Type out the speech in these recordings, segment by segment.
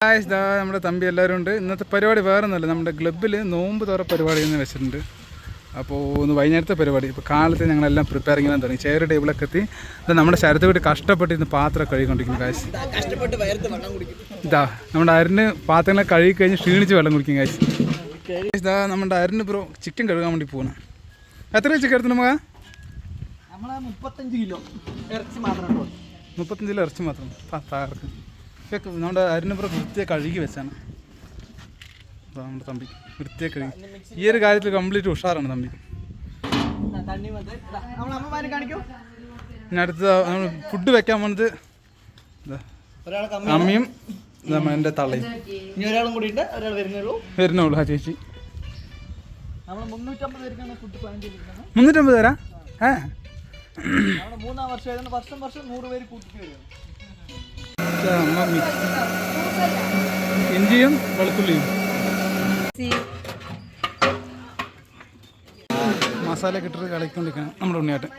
Guys ദാ നമ്മുടെ തമ്പി എല്ലാവരും ഉണ്ട്. ഇന്നത്തെ പരിപാടി വേറെ ഒന്നുമല്ല. നമ്മുടെ ക്ലബ്ബിൽ നോമ്പ് തുറ പരിപാടി എന്ന് വെച്ചിട്ടുണ്ട്. അപ്പോൾ ഒന്ന് വൈകുന്നേരത്തെ പരിപാടി. ഇപ്പോൾ കാലത്ത് ഞങ്ങളെല്ലാം പ്രിപ്പയർ ചെയ്യാൻ തുടങ്ങി ചെയർ ടേബിളൊക്കെ എത്തി. ഇത് നമ്മുടെ ശരത്ത് വീട്ട് കഷ്ടപ്പെട്ട് ഇന്ന് പാത്രം കഴുകിക്കൊണ്ടിരിക്കുന്നു കാശ് ഇതാ നമ്മുടെ അരിന് പാത്രങ്ങളെ കഴുകി കഴിഞ്ഞ് ക്ഷീണിച്ച് വെള്ളം കുടിക്കും കാശ് ഇതാ നമ്മുടെ അരിന് ബ്രോ ചിക്കൻ കഴുകാൻ വേണ്ടി പോകണം എത്ര ചിക്കൻ എടുത്തു നമ്മളെ മുപ്പത്തഞ്ച് കിലോ ഇറച്ചി മാത്രം. മുപ്പത്തഞ്ച് കിലോ ഇറച്ചി മാത്രം. ആ, തകർക്ക് ഇതൊക്കെ നമ്മുടെ അരിന് വൃത്തിയായി വൃത്തിയെ കഴുകി വെച്ചാണ്. നമ്മുടെ തമ്പി വൃത്തിയെ കഴുകി. ഈ ഒരു കാര്യത്തിൽ കംപ്ലീറ്റ് ഉഷാറാണ് തമ്പി. പിന്നെ അടുത്ത ഫുഡ് വെക്കാൻ വന്നത് അമ്മയും എന്റെ തള്ളയും. ഇനി ഒരാളും കൂടി ഉണ്ട് ഒരാൾ വരുന്നുള്ളൂ. വരുന്നുള്ളൂ ആ ചേച്ചി. മുന്നൂറ്റമ്പത് പേരാ? ഏ? മൂന്നാം വർഷം വർഷം വർഷം നൂറ് പേര് കൂട്ടിട്ട് വരും. ഇതാ മമ്മി ഇഞ്ചിയും വെളുത്തുള്ളിയും. മസാല കിട്ടിട്ട് കളിക്കൊണ്ടിരിക്കണം നമ്മുടെ ഉണ്ണിയാട്ടൻ.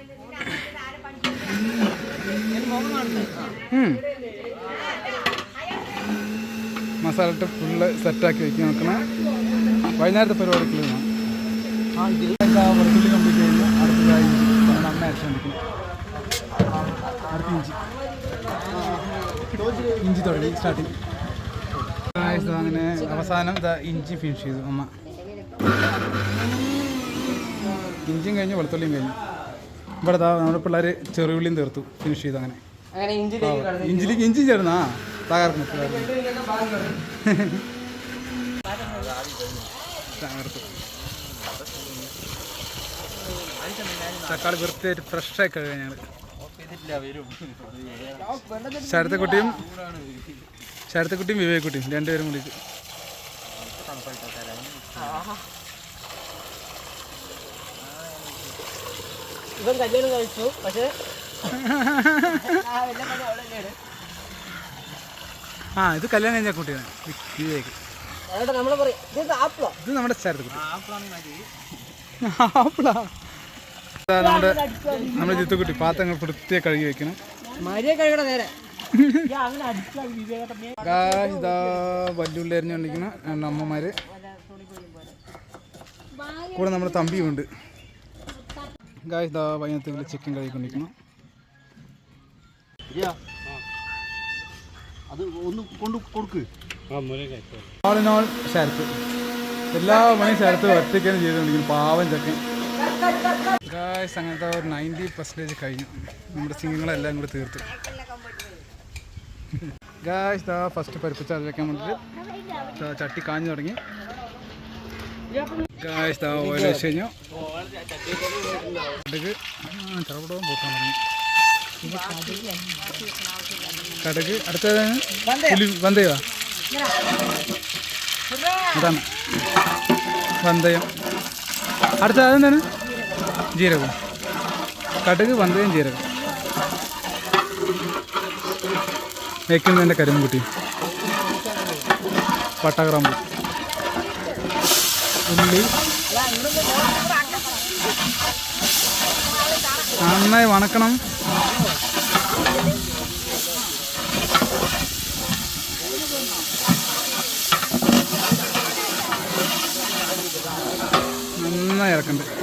മസാല ഇട്ട് ഫുള്ള് സെറ്റാക്കി വെക്കി നോക്കണം. വൈകുന്നേരത്തെ പരിപാടിക്കുള്ള കഴിഞ്ഞു അടുത്തതായി അടുത്ത ഇഞ്ചി. ഇഞ്ചി തുടങ്ങി സ്റ്റാർട്ടിങ് അങ്ങനെ അവസാനം ഇഞ്ചി ഫിനിഷ് ചെയ്തു അമ്മ ഇഞ്ചിയും കഴിഞ്ഞു വെളുത്തുള്ളിയും കഴിഞ്ഞു. ഇവിടെ നമ്മുടെ പിള്ളേർ ചെറുവിളിയും തീർത്തു ഫിനിഷ് ചെയ്തു അങ്ങനെ. അങ്ങനെ ഇഞ്ചി ഇഞ്ചിലേക്ക് ഇഞ്ചി ചേർന്നാ? തകർന്നു തകർത്തു തക്കാളി വൃത്തിയായിട്ട് ഫ്രഷായി ആയി ഞങ്ങൾ ശരത്തക്കുട്ടിയും ശരത്തക്കുട്ടിയും വിവേക്കുട്ടിയും രണ്ടുപേരും കൂടി ഇവൻ കല്യാണം കഴിച്ചു പക്ഷേ ആ, ഇത് കല്യാണം കഴിഞ്ഞ കുട്ടിയാണ്. വിവേക്. ഇത് നമ്മുടെ ശരത്തക്കുട്ടി. ആപ്പിളാ. നമ്മുടെ നമ്മുടെ ജിത്തുക്കുട്ടി പാത്രങ്ങൾ വൃത്തിയെ കഴുകി വെക്കണം. മരിയ കഴിയുടെ നേരെ. അങ്ങനെ അടിച്ചാൽ വിവേകട്ട ഗായ്സ് ഇതാ എറിഞ്ഞുകൊണ്ടിരിക്കുന്ന രണ്ട് അമ്മമാര്. കൂടെ നമ്മുടെ തമ്പിയുണ്ട് ഗായ്സ് ഇതാ വൈകുന്നേരത്തേക്ക് ചിക്കൻ കഴുകിക്കൊണ്ടിരിക്കണം അത് ഒന്ന് കൊണ്ട് കൊടുക്ക്. All in all Sarath. എല്ലാ മണി ശരത്ത് ഒറ്റയ്ക്കാണ് ചെയ്തുകൊണ്ടിരിക്കുന്നു പാവം ചക്കൻ. ഗായ്സ് അങ്ങനത്തെ ഒരു നയന്റി പെർസെന്റേജ് കഴിഞ്ഞു. നമ്മുടെ സിംഗങ്ങളെല്ലാം കൂടി തീർത്തു. ഗായ്സ് ദാ ഫസ്റ്റ് പരിപ്പ് അത് വെക്കാൻ വേണ്ടിയിട്ട് ചട്ടി കാഞ്ഞു തുടങ്ങി. ഗായ്സ് ദാ ഓയിൽ വെച്ച് കഴിഞ്ഞു. കടുക് ആ ചെറുപടവും പൂക്കാൻ തുടങ്ങി. കടുക് അടുത്തതാണ് പുലി വന്തയോ? അതാണ്. വന്തയം. അടുത്ത അതെന്താണ്? ജീരകം. കടുക് വന്തയും ജീരകം. വെക്കുന്നതിന്റെ കരിമ്പുട്ടി പട്ടഗ്രാമ്പ്. ഉള്ളി. നന്നായി വണക്കണം. നന്നായി ഇറക്കണ്ട്.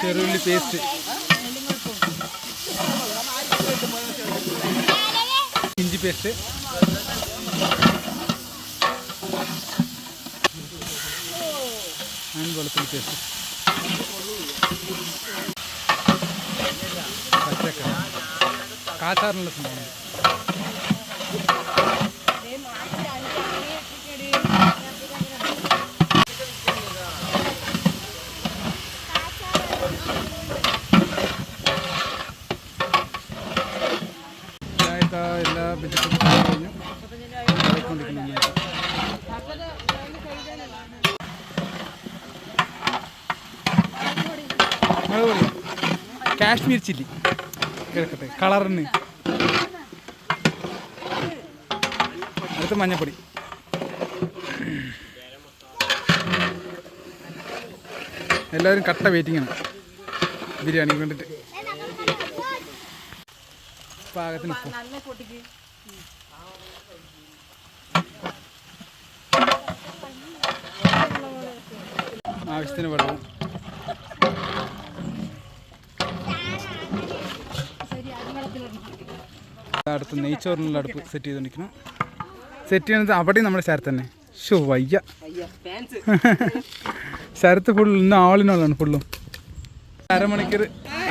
ചെറുള്ളി പേസ്റ്റ് ഇഞ്ചി പേസ്റ്റ് ആൻഡ് വെളുത്തുള്ളി പേസ്റ്റ് പച്ചക്ക. സംഭവം. ഇതായിട്ട് എല്ലാ വെജിറ്റബിൾസും കഴിഞ്ഞു. കാശ്മീർ ചില്ലി. കിടക്കട്ടെ കളറിന്. അടുത്ത മഞ്ഞപ്പൊടി. എല്ലാവരും കട്ട വെയിറ്റിംഗ് ആണ്. ബിരിയാണിക്ക് വേണ്ടിയിട്ട് പാകത്തിന് ആവശ്യത്തിന് വെള്ളവും അടുത്ത് നെയ്ച്ചോറിനുള്ള അടുപ്പ് സെറ്റ് ചെയ്തുകൊണ്ടിരിക്കണം സെറ്റ് ചെയ്യുന്നത് അവിടെയും നമ്മുടെ ശരത്ത് തന്നെ. ഷോ വയ്യ. ശരത്ത് ഫുൾ ഇന്ന് ആളിനോളാണ് ഫുള്ളും അരമണിക്കൂർ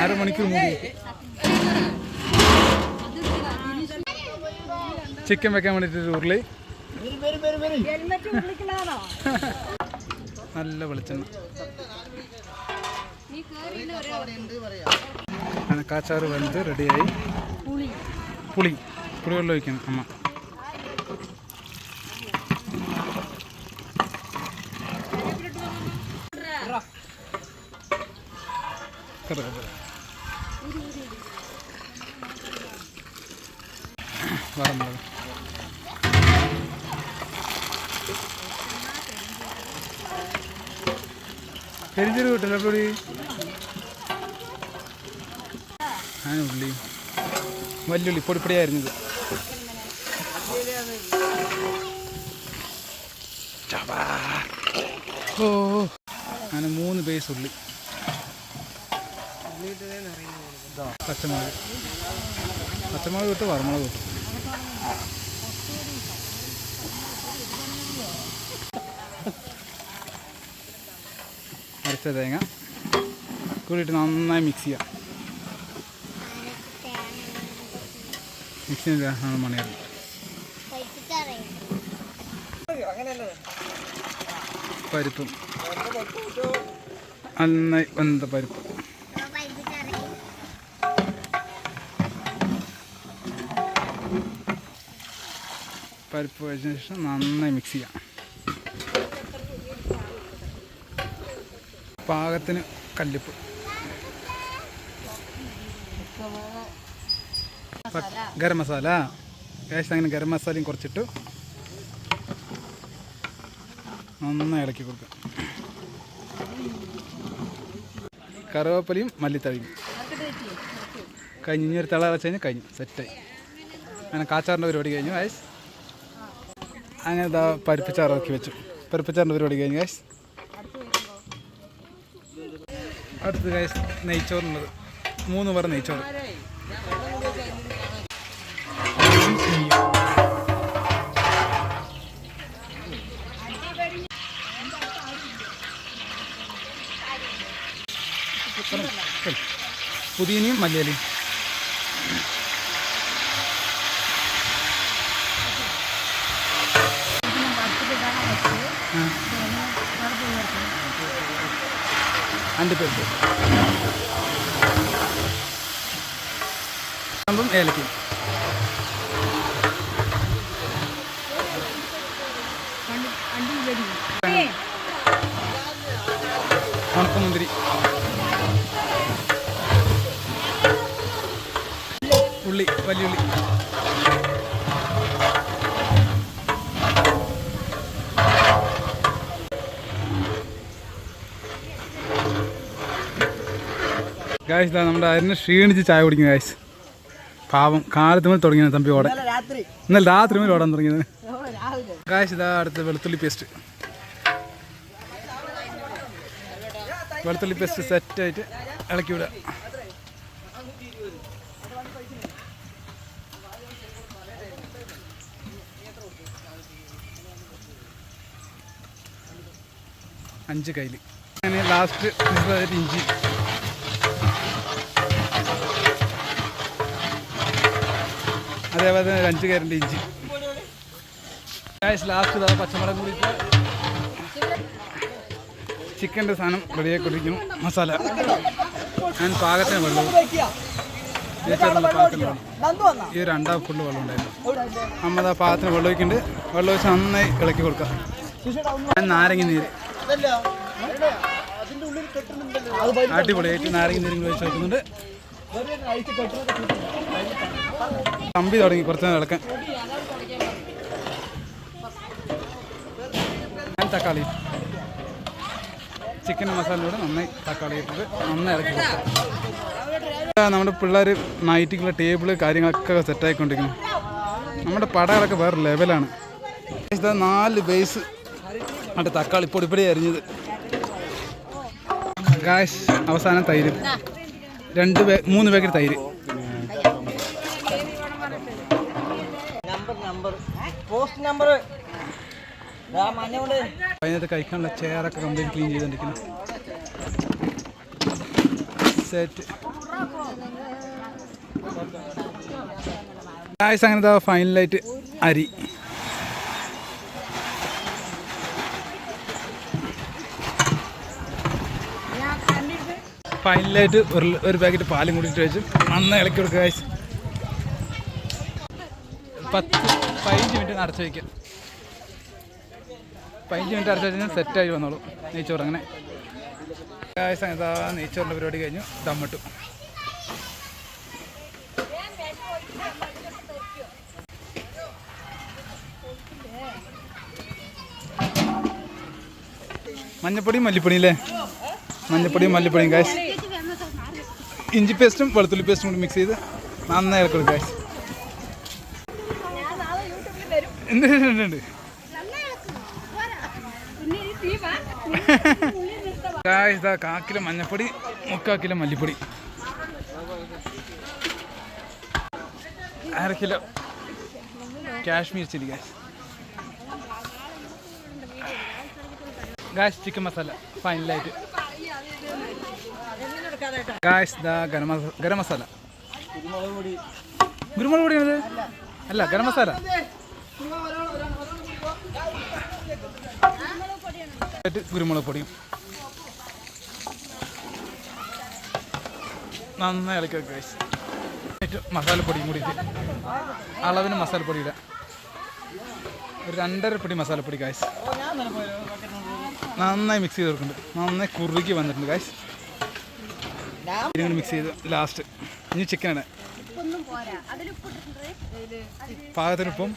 അരമണിക്കൂർ മൂടി. ചിക്കൻ വെക്കാൻ വേണ്ടിയിട്ട് ഉരുളി. നല്ല വെളിച്ചെണ്ണ. കണക്കാച്ചാറ് വെന്ത് റെഡിയായി പുളി. പുളിവെള്ളം ഒഴിക്കണം അമ്മ. വറമുളക് പെരിഞ്ചീരകം കിട്ടില്ല പുളി? ആ ഉള്ളി. വല്യുള്ളി പൊടിപ്പൊടിയായിരുന്നത് ചവാ. ഓ അങ്ങനെ മൂന്ന് പേസ് ഉള്ളി. പച്ചമുളക്. പച്ചമുളക് കിട്ടും വറമുളക് കിട്ടും അരച്ച തേങ്ങ. കൂടിയിട്ട് നന്നായി മിക്സ് ചെയ്യാം. മിക്സ് ചെയ്താണ് മണിയാണ് പരിപ്പും. നന്നായി വെന്ത പരിപ്പ്. പരിപ്പ് വെച്ചതിന് ശേഷം നന്നായി മിക്സ് ചെയ്യാം. പാകത്തിന് കല്ലിപ്പ്. ഗരം മസാല. ഏകദേശം അങ്ങനെ ഗരം മസാലയും കുറച്ചിട്ട്. നന്നായി ഇളക്കി കൊടുക്കുക. കറുവേപ്പലയും മല്ലിത്തഴയും. കഴിഞ്ഞ് ഇനി ഒരു തിള വെച്ച് കഴിഞ്ഞാൽ കഴിഞ്ഞു. സെറ്റായി. അങ്ങനെ കാച്ചാറിന്റെ പരിപാടി കഴിഞ്ഞു ഗൈസ് അങ്ങനെ ഇതാ പരിപ്പിച്ചാറാക്കി വെച്ചു. പരിപ്പിച്ചാറിന്റെ പരിപാടി കഴിഞ്ഞു ഗൈസ് അടുത്ത് ഗൈസ് നെയ്ച്ചോറുള്ളത്. മൂന്ന് പേർ നെയ്ച്ചോറ്. പുതിയനയും മല്ലിയലയും അണ്ടിപ്പരിപ്പ് ഏലക്കും ഉണക്കമുന്തിരി ഉള്ളി വലിയുള്ളി ഗായ്സ് ഇതാ നമ്മുടെ അരിനെ ക്ഷീണിച്ച് ചായ കുടിക്കുന്നു ഗായ്സ് പാവം കാലത്ത് മുതൽ തുടങ്ങിയത് തമ്പി ഓടാൻ ഇന്നലെ രാത്രി. മുതൽ ഓടാൻ തുടങ്ങിയത്. ഗായ്സ് ഇതാ അടുത്ത വെളുത്തുള്ളി പേസ്റ്റ് വെളുത്തുള്ളി പേസ്റ്റ് സെറ്റായിട്ട് ഇളക്കി വിടുക. അഞ്ച് കയ്യിൽ അങ്ങനെ ലാസ്റ്റ് ഇഞ്ചി. അതേപോലെ തന്നെ അഞ്ച് കയറിന്റെ ഇഞ്ചി. ലാസ്റ്റ് ഇതാ പച്ചമുളക് കൂടി ചിക്കന്റെ സാധനം റെഡിയായി കൊണ്ടിരിക്കുന്നു. മസാല. ഞാൻ പാകത്തിന് വെള്ളവും ഈ രണ്ടാം ഫുള്ള് വെള്ളം ഉണ്ടായിരുന്നു. അമ്മ ആ പാകത്തിന് വെള്ളം ഒഴിക്കുന്നുണ്ട്. വെള്ളം ഒഴിച്ച് നന്നായി ഇളക്കി കൊടുക്കാം. ഞാൻ നാരങ്ങ നീര്. അടിപൊളിയായിട്ട് നാരങ്ങ നീരും കൂടി ഒഴിച്ച് വെക്കുന്നുണ്ട് ഒരു അഴിച്ച് കെട്ടുന്നത് കമ്പി തുടങ്ങി. കുറച്ച് നേരം ഇളക്കാൻ പാലും തക്കാളി. ചിക്കൻ മസാലയോടെ നന്നായി തക്കാളി ഇട്ടിട്ട് നന്നായി ഇറക്കി നമ്മുടെ പിള്ളേർ നൈറ്റിക്കുള്ള ടേബിൾ കാര്യങ്ങളൊക്കെ സെറ്റായിക്കൊണ്ടിരിക്കുന്നു നമ്മുടെ പടകളൊക്കെ വേറെ ലെവലാണ് നാല് ബേസ് അവിടെ തക്കാളി പൊടിപ്പൊടി അരിഞ്ഞത്. ഗായ്സ് അവസാനം തൈര്. രണ്ട് മൂന്ന് പാക്കറ്റ് തൈര്. അതിനകത്ത് കഴിക്കാനുള്ള ചെയറൊക്കെ കംപ്ലീറ്റ് ക്ലീൻ ചെയ്തോണ്ടിരിക്കുന്നു. സെറ്റ് ഗായ്സ് അങ്ങനത്തെ ഫൈനലായിട്ട് അരി. ഫൈനലായിട്ട് ഒരു ഒരു പാക്കറ്റ് പാലും കൂടിയിട്ട് വെച്ച് നന്നായി ഇളക്കി കൊടുക്കുക ഗായ്സ് പത്ത് പതിനഞ്ച് മിനിറ്റ് അടച്ചു വയ്ക്കുക പതിനഞ്ച് മിനിറ്റ് അടച്ചു വെച്ചാൽ സെറ്റായി വന്നോളൂ. നെയ്ച്ചോറ് അങ്ങനെ. ഇതാ നെയ്ച്ചോറിന്റെ പരിപാടി കഴിഞ്ഞു. ദമ്മിട്ടു മഞ്ഞപ്പൊടിയും മല്ലിപ്പൊടിയും അല്ലേ? മഞ്ഞപ്പൊടിയും മല്ലിപ്പൊടിയും ഗായ്സ് ഇഞ്ചി പേസ്റ്റും വെളുത്തുള്ളി പേസ്റ്റും കൂടി മിക്സ് ചെയ്ത് നന്നായി ഇളക്കണം ഗൈസ് ഗായ്സ് ഉണ്ട് ഉണ്ട്, ഉണ്ട് ഗായ്സ് ഇതാ കാ കിലോ മഞ്ഞപ്പൊടി മുക്കാക്കിലെ കിലോ മല്ലിപ്പൊടി. അര kilo Kashmir chilli guys guys chicken masala ഫൈനലായിട്ട് ഗായ്സ് ദ ഗരം മസാല. കുരുമുളക് പൊടിയാണത് അല്ല ഗരം മസാല. കുരുമുളക് പൊടിയും നന്നായി ഇളക്കി വെക്കുക മസാലപ്പൊടിയും കൂടി അളവിന് മസാലപ്പൊടി ഇടാം ഒരു രണ്ടര പൊടി മസാലപ്പൊടി ഗായ്സ് നന്നായി മിക്സ് ചെയ്ത് കൊടുക്കുന്നുണ്ട്. നന്നായി കുറുകി വന്നിട്ടുണ്ട് ഇതിങ്ങനെ മിക്സ് ചെയ്ത് ലാസ്റ്റ് ഇനി അതിലിട്ടിട്ടുണ്ട് പാകത്തിനിപ്പം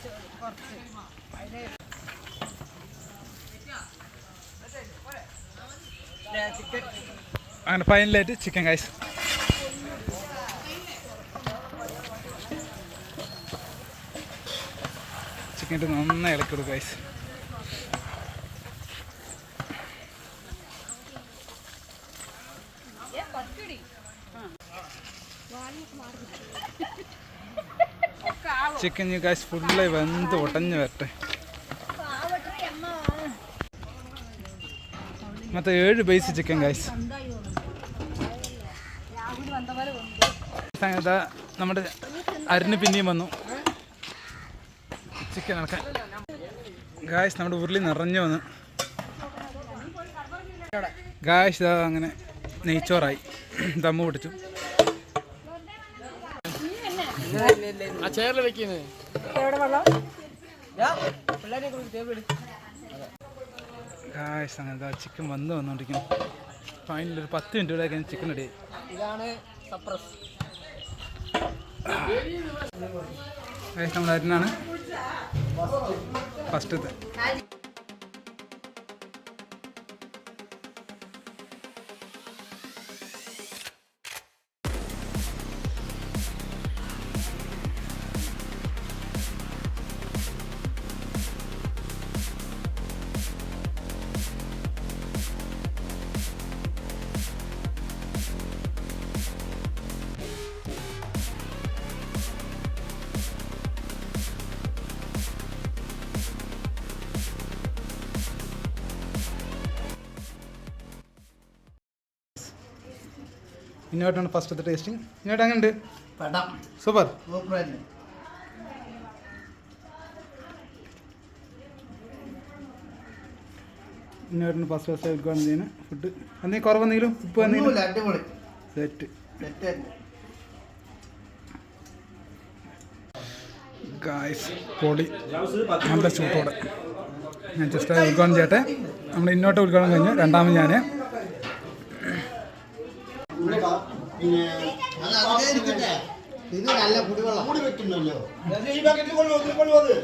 അങ്ങനെ ഫൈനലായിട്ട് ചിക്കൻ കായ്സ് ചിക്കൻ നന്നായി ഇളക്കി കൊടുക്കും ഗൈസ് ചിക്കൻ ഗായ്സ് ഫുള്ള് വെന്ത് ഉടഞ്ഞു വരട്ടെ. മൊത്തം ഏഴ് ബേസ് ചിക്കൻ സംഗത നമ്മുടെ അരിന് പിന്നെയും വന്നു. ചിക്കൻ ഇറക്കാൻ ഗായ്സ് നമ്മുടെ ഉരുളി നിറഞ്ഞു വന്നു. ഗായ്സ് അങ്ങനെ നെയ്ച്ചോറായി. ദമ്മ് പിടിച്ചു പിള്ളേരെ ടേബിൾ ഗായ്സ് അങ്ങനെ ചിക്കൻ വന്ന് വന്നുകൊണ്ടിരിക്കുന്നു ഫൈനൽ ഒരു പത്ത് മിനിറ്റ് കൂടെ കഴിഞ്ഞ് ചിക്കൻ റെഡി ഇതാണ് സപ്രസ് നമ്മൾ അരിനാണ് ഫസ്റ്റത്തെ ഇന്നോട്ടാണ് ഫസ്റ്റത്തെ ടേസ്റ്റിംഗ് ഇന്നോട്ട് അങ്ങനെ ഉണ്ട് പടം സൂപ്പർ ഇന്നോട്ടാണ് ഫസ്റ്റ് ഫസ്റ്റ് ഉദ്ഘാടനം ചെയ്യുന്നത് ഫുഡ് എന്തെങ്കിലും കുറവെന്തെങ്കിലും ഉപ്പ് എന്തെങ്കിലും? ഇല്ല അടിപൊളി. സെറ്റ് ഗായ്സ് പൊളി. നല്ല ചൂട്ടോടെ. ഞാൻ ജസ്റ്റ് ഉദ്ഘാടനം ചെയ്യട്ടെ. നമ്മൾ ഇന്നോട്ട് ഉദ്ഘാടനം കഴിഞ്ഞു. രണ്ടാമത് ഞാൻ പിന്നെ ഇത് നല്ല കുടിവെള്ളം. കൂടി വെക്കുന്നല്ലോ ഈ ബക്കറ്റിൽ കൊണ്ടുവന്നു കൊണ്ടുവന്നത്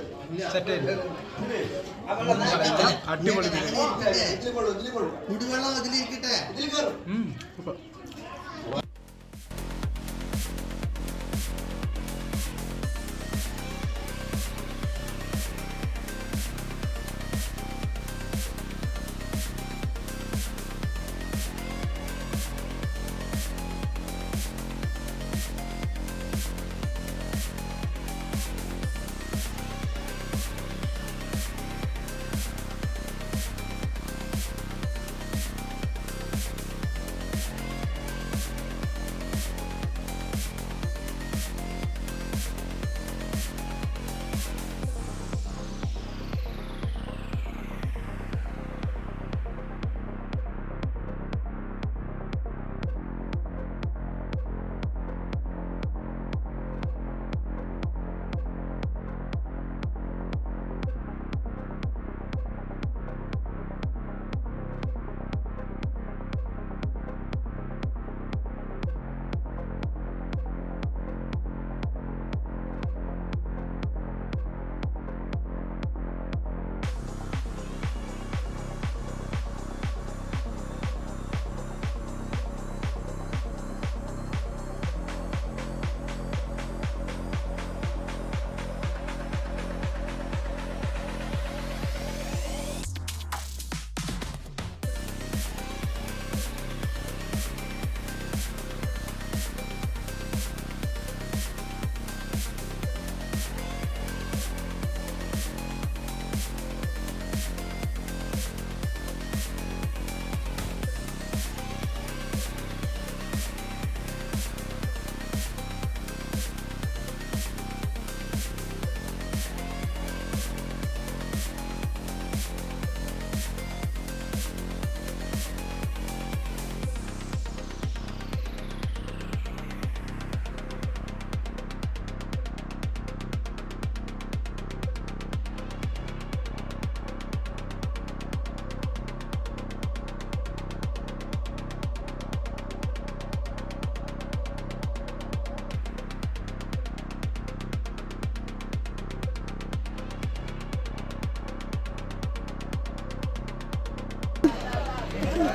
ഉം,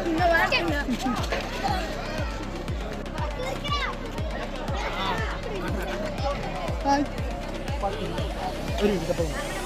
സൂപ്പർ ഒരു മിനിറ്റ്